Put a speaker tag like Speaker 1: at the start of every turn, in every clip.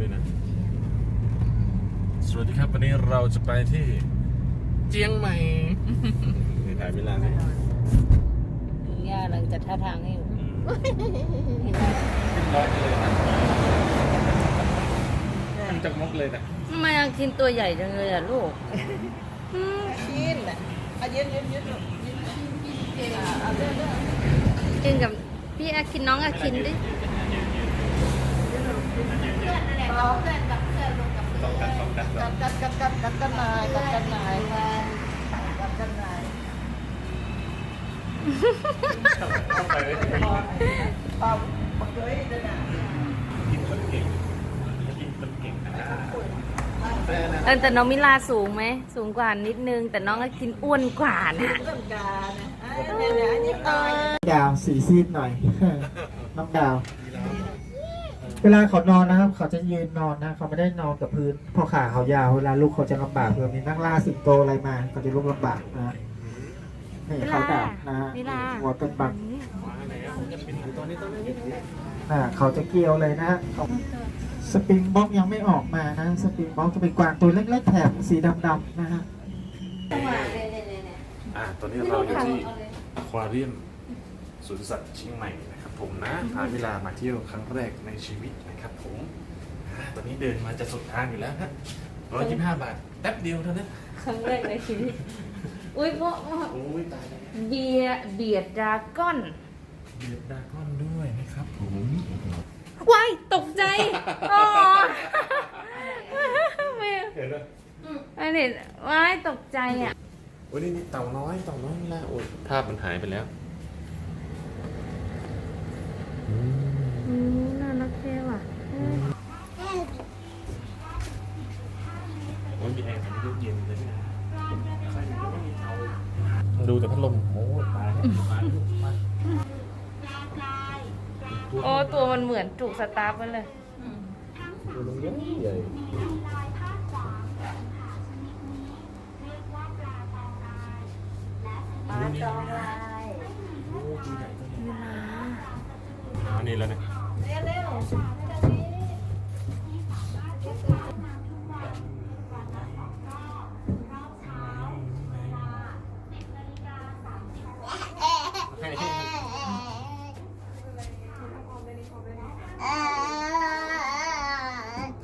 Speaker 1: ด้วยนะ สวัสดีครับ วันนี้เราจะไปที่เจียงใหม่นี่ถ่ายเวลาสิ
Speaker 2: ย่ากำลังจะท่าทางให้อยู่
Speaker 1: อืมขึ้นร้อยไปเลยนะมันจะมกเลยนะ
Speaker 2: ทำไมอาคินตัวใหญ่จังเลยอะลูกอืม
Speaker 3: ชินอะเอายืนยืนยืนยืนยืนเอาเรื่องเรื่อง
Speaker 2: กินกับพี่อาคินน้องอาคินดิ
Speaker 3: เราเพื่อนกับเพื่อนลงกับ
Speaker 1: สองกันสองกันสอง
Speaker 3: กัดกัดกัดกัดกัดกันนายกัดกันนายกัดกันนาย
Speaker 1: เข้าไปเลย
Speaker 3: เอาบักเกยเดินอะ
Speaker 1: กินคนเก่งกินคนเก่งนะ
Speaker 2: เออแต่น้องมิลาสูงไหม สูงกว่านิดนึง แต่น้องอาคินอ้วนกว่านะ
Speaker 3: เรื่องการนะเนี่ยเนี่ยอันนี้ตาย
Speaker 4: ดาวสีซีดหน่อย น้องดาว เวลาเขานอนนะครับ เขาจะยืนนอนนะเขาไม่ได้นอนกับพื้นเพราะขาเขายาวเวลาลูกเขาจะลำบากเผื่อมีนักล่าสิงโตอะไรมาเขาจะลุกลำบากนะฮะนี่เขาดาวนะฮะ
Speaker 2: มิลา
Speaker 4: หัวเป็นบัง
Speaker 1: มาแล้วจะเป็นตอนนี้ตอนนี้
Speaker 4: น่ะเขาจะเกี่ยวเลยนะฮะเขาสปริงบ็อกยังไม่ออกมานะสปริงบ็อกจะเป็นกวางตัวเล็กๆแถบสีดำๆนะฮะ
Speaker 1: อ่าตอนนี้เราอยู่ที่อควาเรียมส วนสัตว์เชียงใหม่นะครับผมนะพาเวลามาเที่ยวครั้งแรกในชีวิตนะครับผมอ่าตอนนี้เดินมาจะสุดทางอยู่แล้วฮะร้อยยี่สิบห้าบาทแป๊บเดียวเท่านั้น
Speaker 2: ครั้งแรกในชีวิต อุ้ยเพราะว่า
Speaker 1: โอ้ยตายแล้ว
Speaker 2: เบียร์เบียร์ดราก้อน
Speaker 1: เบียดดากอนด้วยนะครับผม
Speaker 2: ว้ายตกใจอ๋อไม่
Speaker 1: เห็นไหม
Speaker 2: อันนี้ว้ายตกใจอะ
Speaker 1: โอ้ยนี่นี่เต่าน้อยเต่าน้อยนี่ละโอ้ยภาพมันหายไปแล้วอืม
Speaker 2: อืม น่ารักแค่ว่ะเออ
Speaker 1: โอ้ยมีแอร์มันเย็นเลยเนี่ยใครมันไม่มีเตาดูแต่พัดลมโอ้ยตายแล้วมาลูกมา
Speaker 2: โอ้ตัวมันเหมือนจุกสตาร์ฟไปเลย
Speaker 1: ตัวลงเยอะใหญ่
Speaker 3: ปลาจองลาย
Speaker 1: โอ้ตัวใหญ่ตัวใหญ่ อ๋อนี่แล้วเนี่ย
Speaker 3: เร็วเร็ว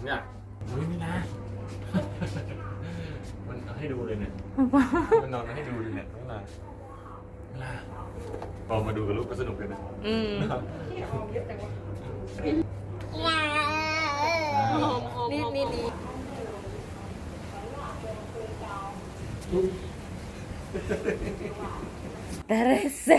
Speaker 1: เนี่ยเฮ้ยไม่นะ มันเอาให้ดูเลยเนี่ย มันนอนให้ดูเลยเนี่ยเวลาเวลา พอมาดูกับลูกก็สนุกเลยนะ
Speaker 2: อืมนี่นี่นี่ Teresa.